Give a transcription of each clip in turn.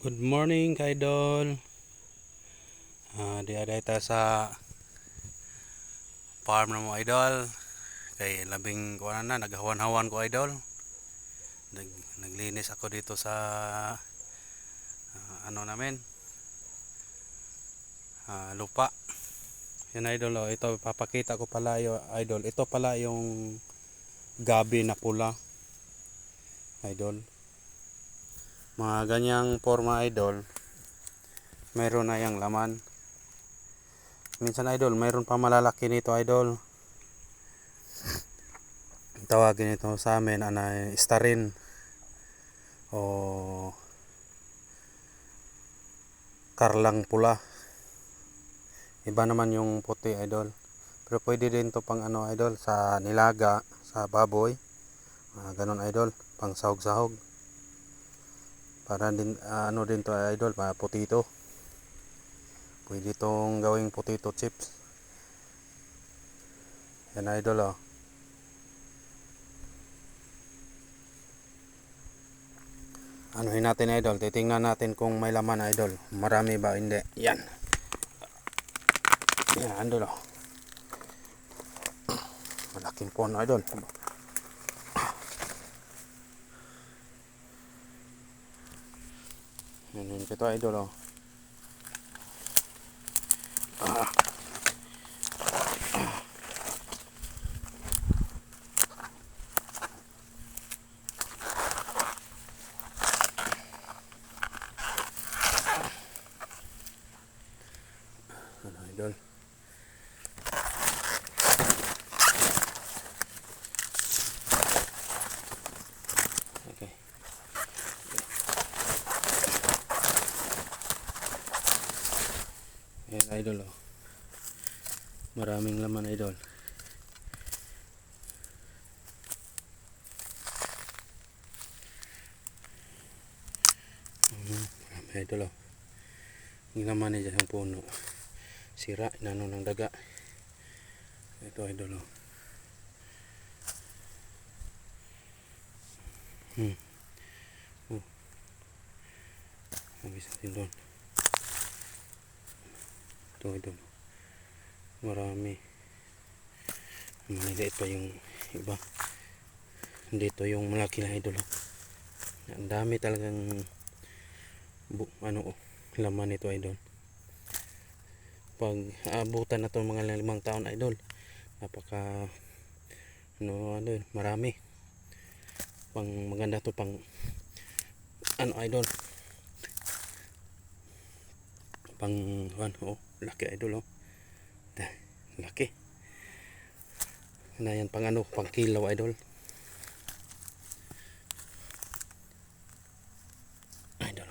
Good morning, Kaidol. Ah, di aday ta sa farm na mo, Idol. Kay labing kuha na, naghawan-hawan ko, Idol. Nag, naglinis ako dito sa ah, ano namin, ah, lupa. Yan, Idol. Oh. Ito, papakita ko pala Idol. Ito pala yung gabi na pula. Idol. Mga ganyang forma idol, mayroon na yung laman. Minsan idol, mayroon pa malalaki nito idol. Tawagin ito sa amin, ano, starin. O karlang pula. Iba naman yung puti idol. Pero pwede din to pang ano idol, sa nilaga, sa baboy. Ah, ganun idol, pang sahog-sahog. Para din ah, ano din to idol, para potito. Pwede tong gawing potato chips. Yan idol oh. Anuhin natin idol, titingnan natin kung may laman idol. Marami ba hindi? Yan. Yan idol oh. Malaking pon idol. Yan yun ko to idol oh. Ah. Ano idol? Idol oh. Maraming laman idol. Mhm, Marami idol oh. Yung laman niya ang puno. Sira, inano ng daga. Ito idol oh. Hmm. Oh. Habis natin doon. Ito idol. Marami. Maliliit pa yung iba. Dito yung malaki na idol. oh. Ang dami talagang bu ano oh, laman nito idol. Pag aabutan na to mga limang taon idol. Napaka ano ano marami. Pang maganda to pang ano idol. Pang ano oh, laki idol oh. Laki. Na yan pang ano, pang kilaw idol. Idol.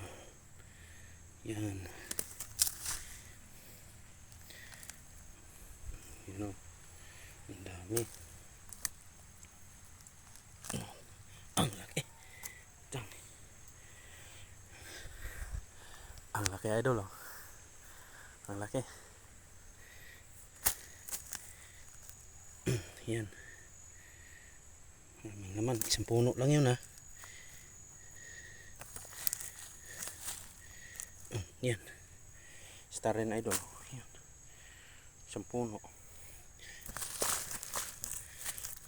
Yan. Yun o. Ang dami. Ang laki. Dami. Ang laki idol oh. Ang laki. Yan. Maraming naman. Isang puno lang yun ha. Yan. Star rin idol. Yan. Isang puno.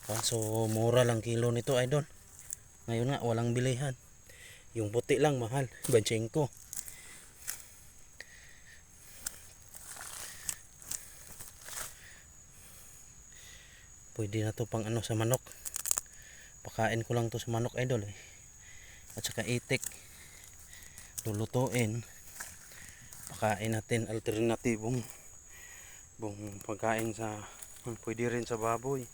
Kaso mura lang kilo nito idol. Ngayon nga walang bilihan. Yung puti lang mahal. 25. Pwede na to pang ano sa manok. Pakain ko lang to sa manok idol eh. At saka itik. Lulutuin. Pakain natin alternatibong bong pagkain sa pwede rin sa baboy.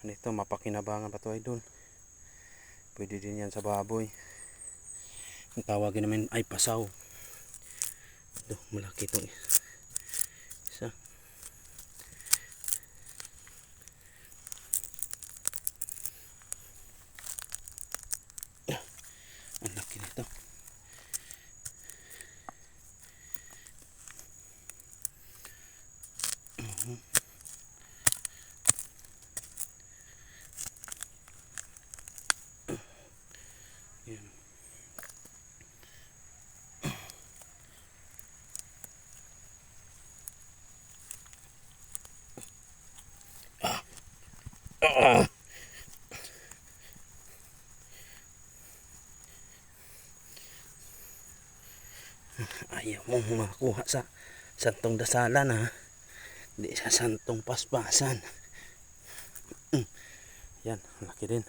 Ano ito mapakinabangan pa to idol. Pwede din yan sa baboy. Ang tawagin namin ay pasaw. Ito malaki to. Isa. Ang laki nito. Mhm. Yan. Ayaw mong makuha sa santong dasalan ha. Hindi sa santong paspasan. Yan, laki din.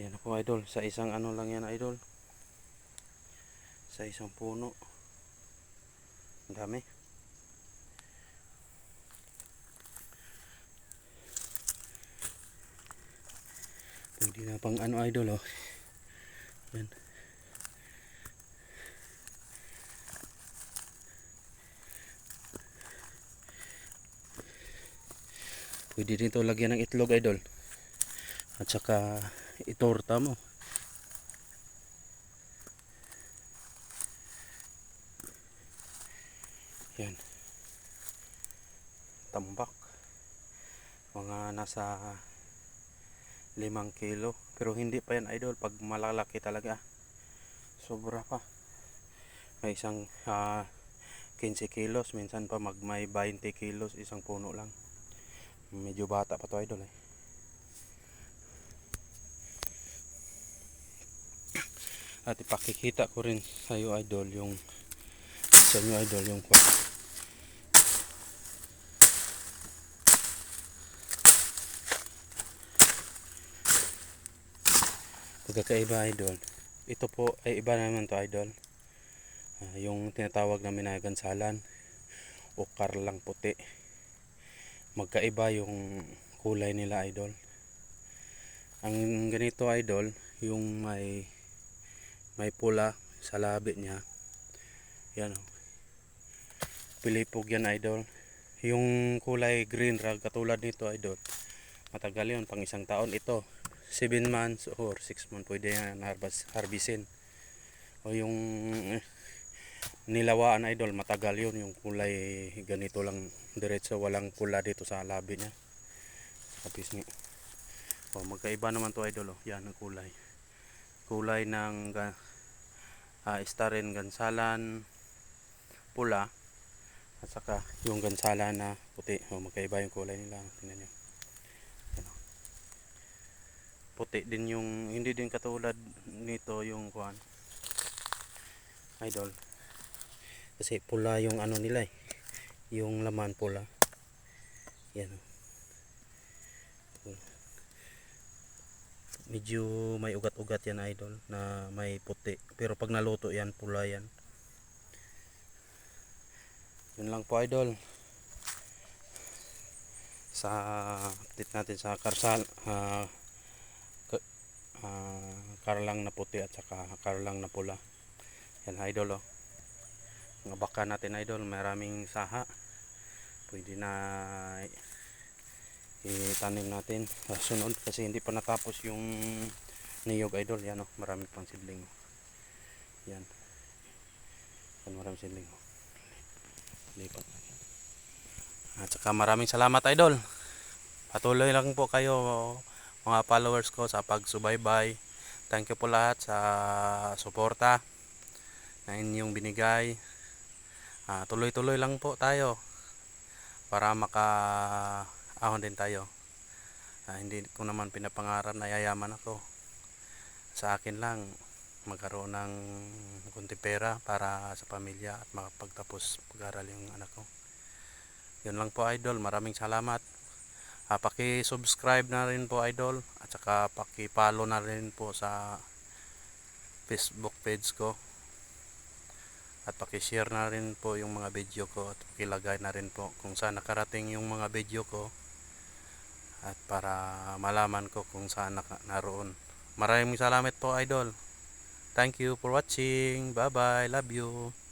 Yan ako idol. Sa isang ano lang yan idol. Sa isang puno. Ang dami. Pwede na pang ano idol oh. Yan. Pwede din to lagyan ng itlog idol. At saka itorta mo. Yan. Tambak. Mga nasa limang kilo. Pero hindi pa yan idol pag malalaki talaga. Sobra pa. May isang ah, 15 kilos. Minsan pa mag may 20 kilos isang puno lang. Medyo bata pa to idol eh. At ipakikita ko rin sa iyo idol yung sa inyo idol yung pagkakaiba idol. Ito po ay iba naman to idol. Ah, yung tinatawag namin na gansalan o karlang puti magkaiba yung kulay nila idol. Ang ganito idol yung may may pula sa labi niya. Yan o pilipog yan idol. Yung kulay green rag katulad nito idol matagal yun pang isang taon. Ito 7 months or 6 months pwede yan harvest, harvestin. O yung nilawaan idol. Matagal yun yung kulay ganito lang diretso. Walang pula dito sa labi niya. Sa pisngi o magkaiba naman to idol oh. yan ang kulay. Kulay ng ga, ah, starin gansalan pula. At saka yung gansalan na puti. O magkaiba yung kulay nila. Tingnan nyo oh. puti din yung hindi din katulad nito yung kuan idol kasi pula yung ano nila eh. Yung laman pula. Yan oh. Medyo may ugat-ugat yan idol na may puti. Pero pag naluto yan pula yan. Yun lang po idol. Sa update natin sa karsal ka- ah, karlang na puti at saka karlang na pula. Yan idol oh mga baka natin idol. Maraming saha. Pwede na itanim natin. Sa sunod kasi hindi pa natapos yung niyog idol. Yan oh. Marami pang sidling oh. yan. Yan maraming sidling oh. lipat natin at saka maraming salamat idol. Patuloy lang po kayo mga followers ko sa pagsubaybay. Thank you po lahat sa suporta na inyong binigay Ah, tuloy-tuloy lang po tayo para maka ahon din tayo. Ah, hindi ko naman pinapangarap na yayaman ako. Sa akin lang magkaroon ng kunti pera para sa pamilya at makapagtapos pag-aral yung anak ko. Yun lang po idol. Maraming salamat. Ah, paki-subscribe na rin po idol at saka paki-follow na rin po sa Facebook page ko at paki-share na rin po yung mga video ko at pakilagay na rin po kung saan nakarating yung mga video ko at para malaman ko kung saan naka, naroon. Maraming salamat po idol. Thank you for watching. Bye bye love you